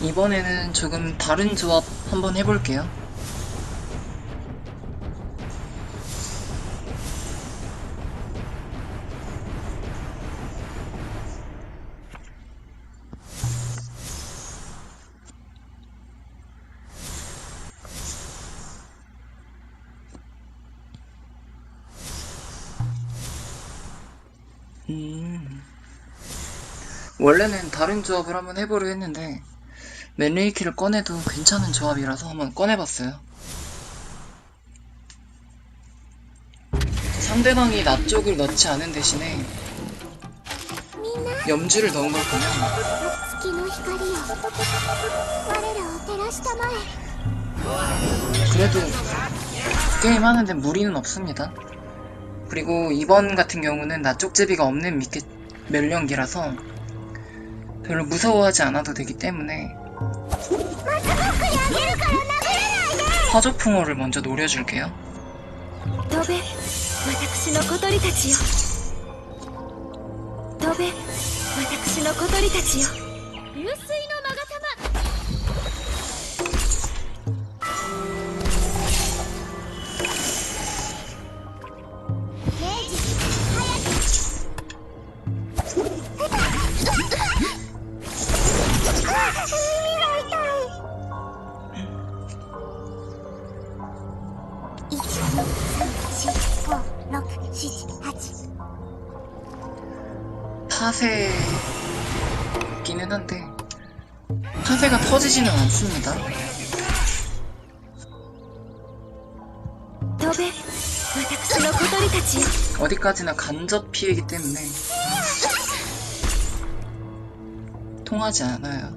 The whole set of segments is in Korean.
이번에는 조금 다른 조합 한번 해볼게요. 음. 원래는 다른 조합을 한번 해보려 했는데 맨레이키를 꺼내도 괜찮은 조합이라서 한번 꺼내봤어요. 상대방이 납쪽을 넣지 않은 대신에 염주를 넣은 걸 보면 그래도 게임 하는데 무리는 없습니다. 그리고 이번 같은 경우는 납쪽제비가 없는 멜령기라서 별로 무서워하지 않아도 되기 때문에 화저풍어를 먼저 노려줄게요. 더베, 와닥시노 코도리타치요. 더베, 와닥시노 코도리타치요. 유스이노 마가타마. 파세기는 한데 파세가 터지지는 않습니다. 어디까지나 간접 피해이기 때문에 통하지 않아요.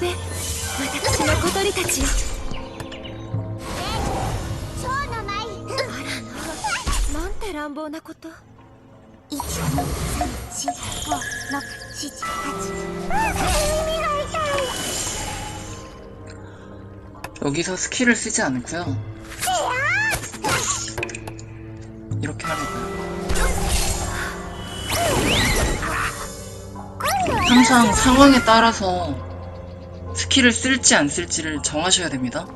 べ私の小鳥たちよ蝶の舞あらなんて乱暴なこと1 2 3 4 5 6 7 8耳が痛い 여기서 스킬을 쓰지 않고요. 이렇게 하는 거예요. 항상 상황에 따라서 스킬을 쓸지 안 쓸지를 정하셔야 됩니다.